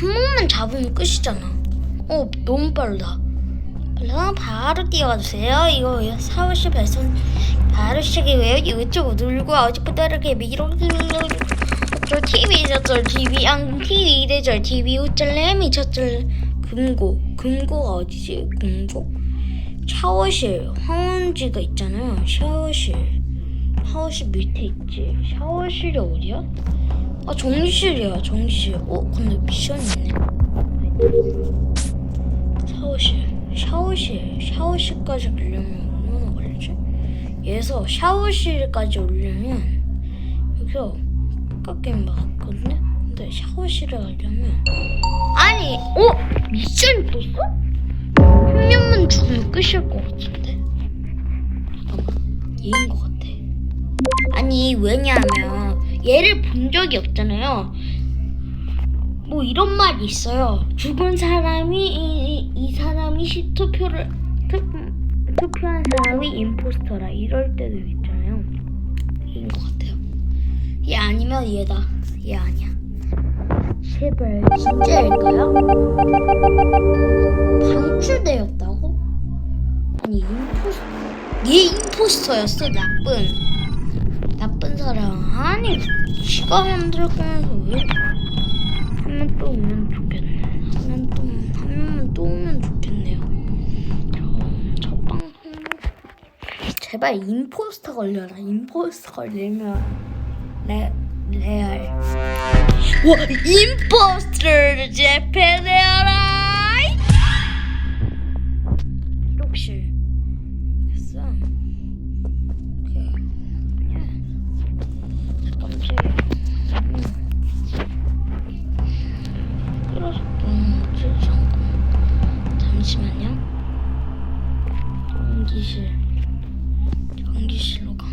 한 번만 잡으면 끝이잖아. 어, 너무 빠르다. 그럼 바로 뛰어주세요. 이거 사오시 발송 바로 시작이에요. 이쪽 누르고 어제부터 이렇게 밀어 저 TV 저 TV 안 TV 이래저 TV 우짤래 미쳤쩔 금고 금고가 어디지 금고 샤워실 화원지가 있잖아요. 샤워실 샤워실 밑에 있지. 샤워실이 어디야? 아 정실이야 정실. 어 근데 미션 있네. 샤워실 샤워실 샤워실까지 가려면 얼마나 걸리지? 얘에서 샤워실까지 오려면 여기서 깎인 막거든요. 근데 샤워실에 가려면 아니 어 미션이 떴어? 한 명만 죽으면 끝일 것 같은데. 잠깐만 얘인 것 같아. 아니 왜냐하면 얘를 본 적이 없잖아요. 뭐 이런 말이 있어요. 죽은 사람이 이, 이, 이 사람이 시 투표를 투, 투표 한 사람이 임포스터라 이럴 때도 있잖아요. 얘인 것 같아요. 얘 아니면 얘다. 얘 아니야. 제발 진짜일까요? 방출되었다고? 아니 임포스 얘 임포스터였어 나쁜 아니 지가 만들 거면서 왜한명또 오면 좋겠네. 한명또한 명만 또 오면 좋겠네요. 저, 저 방송 제발 임포스터 걸려라. 임포스터 걸리면 레 레알. 와 임포스터 재패내 전기실 전기실로 가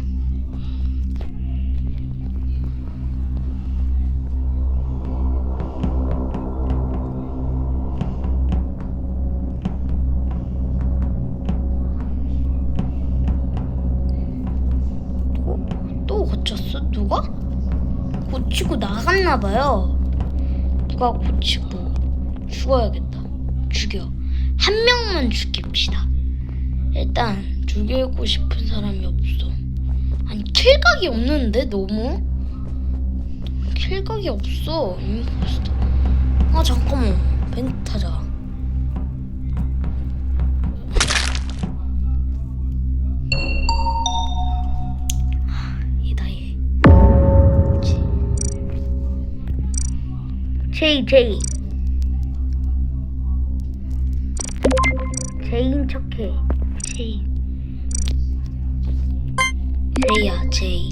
또, 또 고쳤어? 누가? 고치고 나갔나 봐요. 누가 고치고 죽어야겠다. 죽여. 한 명만 죽입시다. 일단 죽이고 싶은 사람이 없어. 아니 킬각이 없는데 너무? 킬각이 없어. 임포스터. 아 잠깐만. 벤트 타자. 제이 제이인 척해 제이 제이야 제이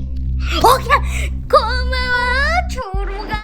어 고마워 초로가